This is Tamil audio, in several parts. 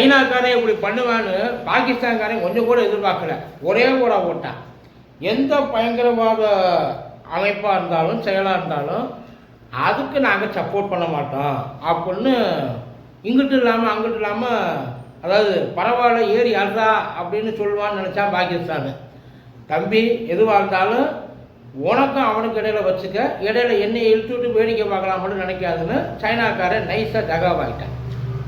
சைனாக்காரன் இப்படி பண்ணுவான்னு பாகிஸ்தான்காரன் கொஞ்சம் கூட எதிர்பார்க்கல. ஒரே கூட ஓட்டான் எந்த பயங்கரவாத அமைப்பாக இருந்தாலும் செயலாக இருந்தாலும் அதுக்கு நாங்கள் சப்போர்ட் பண்ண மாட்டோம். அப்படின்னு இங்கிட்டு இல்லாமல் அங்கிட்டு இல்லாமல் அதாவது பரவாயில்ல ஏறி அல்றா அப்படின்னு சொல்லுவான்னு நினச்சா பாகிஸ்தான். தம்பி எதுவாக இருந்தாலும் உனக்கும் அவனுக்கு இடையில வச்சுக்க. இடையில என்னை இழுத்து விட்டு வேடிக்கை பார்க்கலாம்னு நினைக்காதுன்னு சைனாக்காரன் நைஸாக ஜகாவாகிட்டான்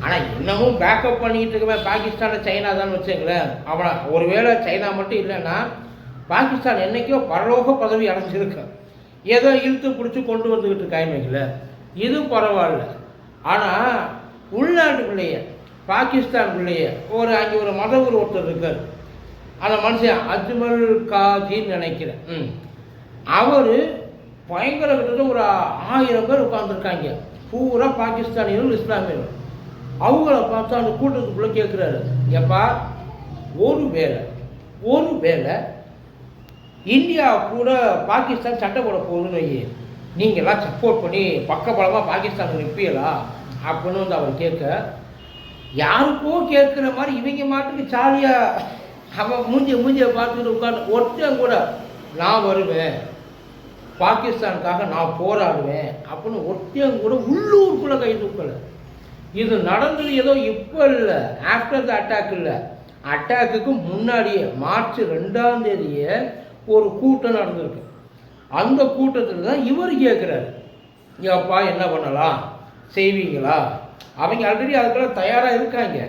ஆனால் இன்னமும் பேக்கப் பண்ணிக்கிட்டு இருக்கவே பாகிஸ்தானில் சைனா தான் வச்சுங்களேன் அவனை ஒருவேளை சைனா மட்டும் இல்லைன்னா பாகிஸ்தான் என்னைக்கோ பரலோக பதவி அடைஞ்சிருக்கு. ஏதோ இழுத்து பிடிச்சி கொண்டு வந்துக்கிட்டு இருக்காங்க இது பரவாயில்ல. ஆனால் உள்நாட்டுக்குள்ளேயே பாகிஸ்தானுக்குள்ளேயே ஒரு அங்கே ஒரு மதகுரு ஒருத்தர் இருக்கார். அந்த மனுஷன் அஜ்மல் காஜின்னு நினைக்கிறேன். ம். அவர் பயங்கர கிட்டத்தட்ட ஒரு ஆயிரம் பேர் உட்காந்துருக்காங்க பூரா பாகிஸ்தானியர்கள் இஸ்லாமியர்கள் அவங்கள பார்த்தா அந்த கூட்டத்துக்குள்ளே கேட்குறாரு எப்பா ஒரு வேலை ஒரு வேலை இந்தியா கூட பாகிஸ்தான் சண்டை போட போகுதுன்னு வை நீங்களாம் சப்போர்ட் பண்ணி பக்கபலமாக பாகிஸ்தானுக்கு நிற்பீங்களா அப்படின்னு வந்து அவர் கேட்க யாருக்கோ கேட்குற மாதிரி இவங்க மாட்டுக்கு ஜாலியாக அவன் மூஞ்சிய மூஞ்சிய பார்த்துட்டு உட்காந்து ஒருத்தன் கூட நான் வருவேன் பாகிஸ்தானுக்காக நான் போராடுவேன் அப்படின்னு ஒருத்தன் கூட உள்ளூருக்குள்ளே கை தூக்கலை. இது நடந்தது ஏதோ இப்போ இல்லை ஆஃப்டர் த அட்டாக் இல்லை. அட்டாக்குக்கு முன்னாடியே மார்ச் ரெண்டாம் தேதியே ஒரு கூட்டம் நடந்திருக்கு. அந்த கூட்டத்தில் தான் இவர் கேட்குறாரு ஏப்பா என்ன பண்ணலாம்? செய்வீங்களா? அவங்க ஆல்ரெடி அதுக்கெல்லாம் தயாராக இருக்காங்க.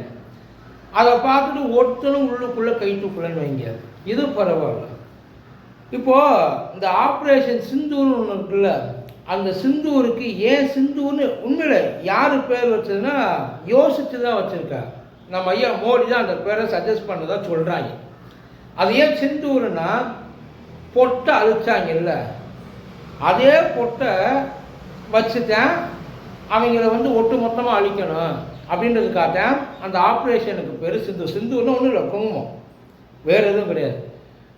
அதை பார்த்துட்டு ஒருத்தனும் உள்ளுக்குள்ளே கை வைங்க. இது பரவாயில்ல. இப்போது இந்த ஆப்ரேஷன் சிந்தூர்னு ஒன்று இருக்குல்ல அந்த சிந்தூருக்கு ஏன் சிந்தூர்னு உண்மையில் யார் பேர் வச்சதுன்னா யோசித்து தான் வச்சுருக்கா நம்ம ஐயா மோடி தான் அந்த பேரை சஜஸ்ட் பண்ணதா சொல்கிறாங்க அது ஏன் சிந்தூர்னா பொட்டை அழிச்சாங்கல்ல அதே பொட்டை வச்சுட்டேன் அவங்கள வந்து ஒட்டு மொத்தமாக அழிக்கணும் அப்படின்றதுக்காக தான் அந்த ஆப்ரேஷனுக்கு பேர் சிந்து. சிந்துன்னு ஒன்றும் இல்லை குங்குமம். வேறு எதுவும் கிடையாது.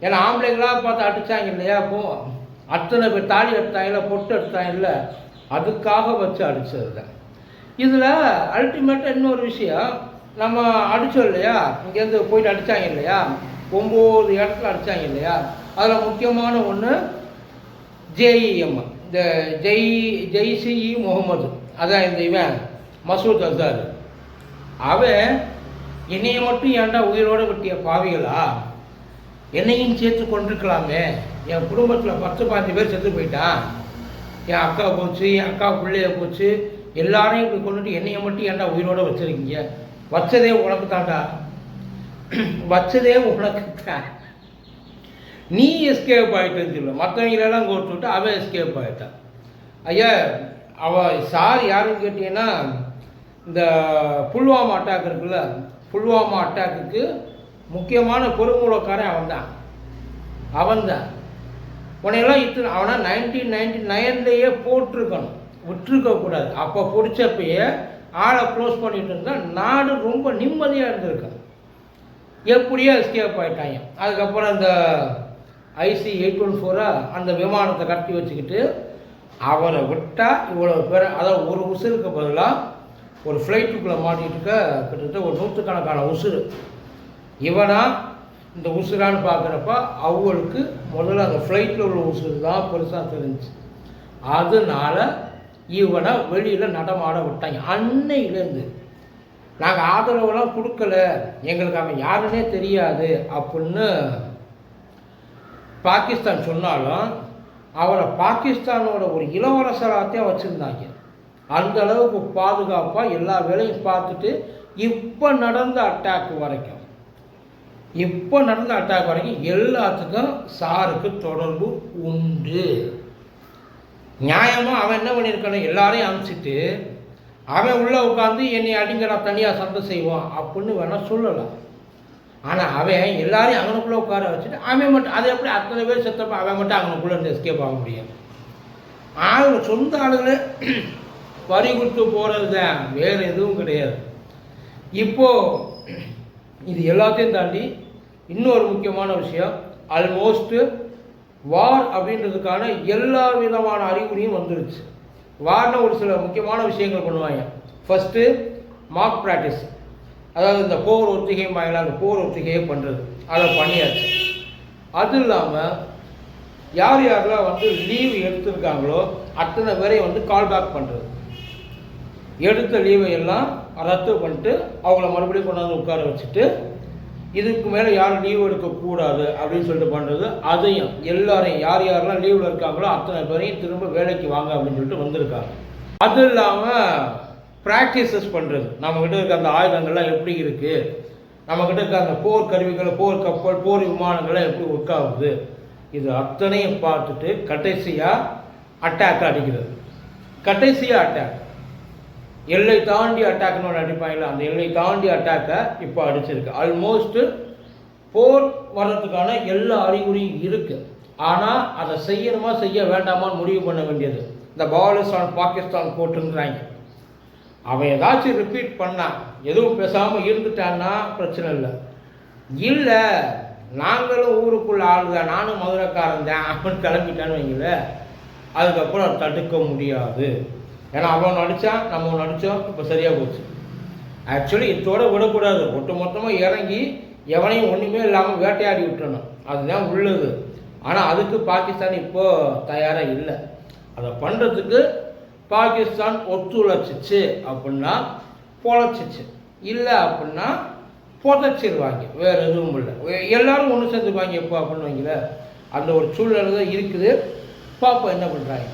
ஏன்னா ஆம்பளைங்களாக பார்த்து அடித்தாங்க இல்லையா போ அத்தனை பேர் தாலி எடுத்தாங்கல்ல பொட்டு எடுத்தாங்கல்ல அதுக்காக வச்சு அடித்தது தான் இதில் அல்டிமேட்டாக இன்னொரு விஷயம் நம்ம அடித்தோம் இல்லையா? இங்கேருந்து போயிட்டு அடித்தாங்க இல்லையா? ஒம்பது இடத்துல அடித்தாங்க இல்லையா? அதில் முக்கியமான ஒன்று ஜேஇஎம் இந்த ஜெய் ஜெய்சி இ முகமது. அதான் இந்த இவன் மசூத் அசார். அவன் என்னையை மட்டும் ஏன்டா உயிரோடு விட்டிய பாவிகளா? என்னையும் சேர்த்து கொண்டிருக்கலாமே. என் குடும்பத்தில் பத்து பாஞ்சு பேர் செத்து போயிட்டான் என் அக்கா போச்சு என் அக்கா பிள்ளைய போச்சு. எல்லாரையும் இப்படி கொண்டுட்டு என்னையை மட்டும் ஏன்டா உயிரோடு வச்சுருக்கீங்க? வச்சதே உனக்கு தாண்டா வச்சதே உனக்கு தான். நீ எஸ்கேப் ஆகிட்டேன்னு சொல்லு. மற்றவங்களெல்லாம் கோர்த்து விட்டு அவன் எஸ்கேப் ஆகிட்டான் ஐயா அவ சார் யாருன்னு கேட்டீங்கன்னா இந்த புல்வாமா அட்டாக் இருக்குல்ல புல்வாமா அட்டாக்குக்கு முக்கியமான பொறுமூலக்காரன் அவன் தான் அவன் தான் உனையெல்லாம் இத்தனை அவனா நைன்டீன் நைன்டி நைன்லேயே போட்டிருக்கணும். விட்டுருக்கக்கூடாது அப்போ பிடிச்சப்பயே ஆளை க்ளோஸ் பண்ணிட்டு இருந்தால் நாடு ரொம்ப நிம்மதியாக இருந்திருக்கும். எப்படியோ எஸ்கேப் ஆகிட்டாங்க அதுக்கப்புறம் அந்த ஐசி எயிட் ஒன் ஃபோராக அந்த விமானத்தை கட்டி வச்சுக்கிட்டு அவரை விட்டால் இவ்வளோ பேர் அதாவது ஒரு உசுருக்கு பதிலாக ஒரு ஃப்ளைட்டுக்குள்ளே மாட்டிகிட்டு இருக்க கிட்டத்தட்ட ஒரு நூற்றுக்கணக்கான உசுறு இவனா இந்த உசுரான்னு பார்க்குறப்ப அவங்களுக்கு முதல்ல அந்த ஃப்ளைட்டில் உள்ள உசுறு தான் பெருசாக தெரிஞ்சு. அதனால இவனை வெளியில் நடமாட விட்டாங்க. அன்னையிலேருந்து நாங்கள் ஆதரவெல்லாம் கொடுக்கல. எங்களுக்கு அவன் யாருன்னே தெரியாது அப்படின்னு பாகிஸ்தான் சொன்னாலும் அவரை பாகிஸ்தானோட ஒரு இளவரசராகத்தையும் வச்சுருந்தாங்க. அந்த அளவுக்கு பாதுகாப்பாக எல்லா வேலையும் பார்த்துட்டு இப்போ நடந்த அட்டாக் வரைக்கும். இப்போ நடந்த அட்டாக் வரைக்கும் எல்லாத்துக்கும் சாருக்கு தொடர்பு உண்டு. நியாயமாக அவன் என்ன பண்ணியிருக்கான எல்லாரையும் அனுப்பிச்சிட்டு அவன் உள்ளே உட்காந்து என்னை அடிங்கடா தனியாக சண்டை செய்வான் அப்படின்னு வேணால் சொல்லலாம். ஆனால் அவன் எல்லாரையும் அங்கனுக்குள்ளே உட்கார வச்சுட்டு அவன் மட்டும் அதை எப்படி அத்தனை பேர் செத்தப்போ அவன் மட்டும் அங்கனுக்குள்ளே இருந்து எஸ்கேப் ஆக முடியாது ஆளுங்க சொந்த ஆளுங்களே வரி கொடுத்து போகிறது தான் வேறு எதுவும் கிடையாது. இப்போது இது எல்லாத்தையும் தாண்டி இன்னொரு முக்கியமான விஷயம் ஆல்மோஸ்ட்டு வார் அப்படின்றதுக்கான எல்லா விதமான அறிகுறியும் வந்துருச்சு. வார்னு ஒரு சில முக்கியமான விஷயங்கள் பண்ணுவாங்க. ஃபஸ்ட்டு மார்க் ப்ராக்டிஸ் அதாவது இந்த போர் ஒத்திகை வாயிலாக அந்த போர் ஒத்திகையை பண்ணுறது அதை பண்ணியாச்சு. அது இல்லாமல் யார் யாரெல்லாம் வந்து லீவ் எடுத்திருக்காங்களோ அத்தனை பேரையும் வந்து கால் பேக் பண்ணுறது எடுத்த லீவை எல்லாம் ரத்து பண்ணிட்டு அவங்கள மறுபடியும் கொண்டாந்து உட்கார வச்சுட்டு இதுக்கு மேலே யாரும் லீவ் எடுக்கக்கூடாது அப்படின்னு சொல்லிட்டு பண்ணுறது அதையும் எல்லாரையும் யார் யாரெல்லாம் லீவில் இருக்காங்களோ அத்தனை பேரையும் திரும்ப வேலைக்கு வாங்க அப்படின்னு சொல்லிட்டு வந்திருக்காங்க. அது இல்லாமல் ப்ராக்டிசஸ் பண்ணுறது நம்மக்கிட்ட இருக்க அந்த ஆயுதங்கள்லாம் எப்படி இருக்குது நம்மக்கிட்ட இருக்க அந்த போர் கருவிகள் போர் கப்பல் போர் விமானங்கள்லாம் எப்படி ஒர்க் ஆகுது? இது அத்தனையும் பார்த்துட்டு கடைசியாக அட்டாக் அடிக்கிறது. கடைசியாக அட்டாக் எல்லை தாண்டி அட்டாக்னு ஒன்று அடிப்பாங்கல்ல அந்த எல்லை தாண்டி அட்டாக்கை இப்போ அடிச்சிருக்கு. ஆல்மோஸ்ட்டு போர் வர்றதுக்கான எல்லா அறிகுறியும் இருக்குது ஆனால் அதை செய்யணுமா செய்ய வேண்டாமான்னு முடிவு பண்ண வேண்டியது. இந்த பாலிஸ்தான் பாகிஸ்தான் போட்டுங்கிறாங்க அவன் ஏதாச்சும் ரிப்பீட் பண்ணான் எதுவும் பேசாமல் இருந்துட்டான்னா பிரச்சனை இல்லை. இல்லை நாங்களும் ஊருக்குள்ள ஆளுங்க நானும் மதுரைக்காரன் தான் அப்படின்னு கிளம்பிட்டான்னு வைங்களேன். அதுக்கப்புறம் தடுக்க முடியாது. ஏன்னா அவன் நடித்தான் நம்ம நடித்தோம் இப்போ சரியாக போச்சு. ஆக்சுவலி இதோட விடக்கூடாது. ஒட்டு மொத்தமாக இறங்கி எவனையும் ஒன்றுமே இல்லாமல் வேட்டையாடி விட்டுறணும். அதுதான் உள்ளது. ஆனால் அதுக்கு பாகிஸ்தான் இப்போது தயாராக இல்லை. அதை பண்ணுறதுக்கு பாகிஸ்தான் ஒத்துழைச்சிச்சு அப்படின்னா பொழைச்சிச்சு. இல்லை அப்படின்னா புதைச்சிருவாங்க. வேறு எதுவும் இல்லை. எல்லோரும் ஒன்று சேர்ந்துக்குவாங்க எப்போ அப்படின்னு வைங்களேன். அந்த ஒரு சூழ்நிலை தான் இருக்குது. பாப்பா என்ன பண்ணுறாங்க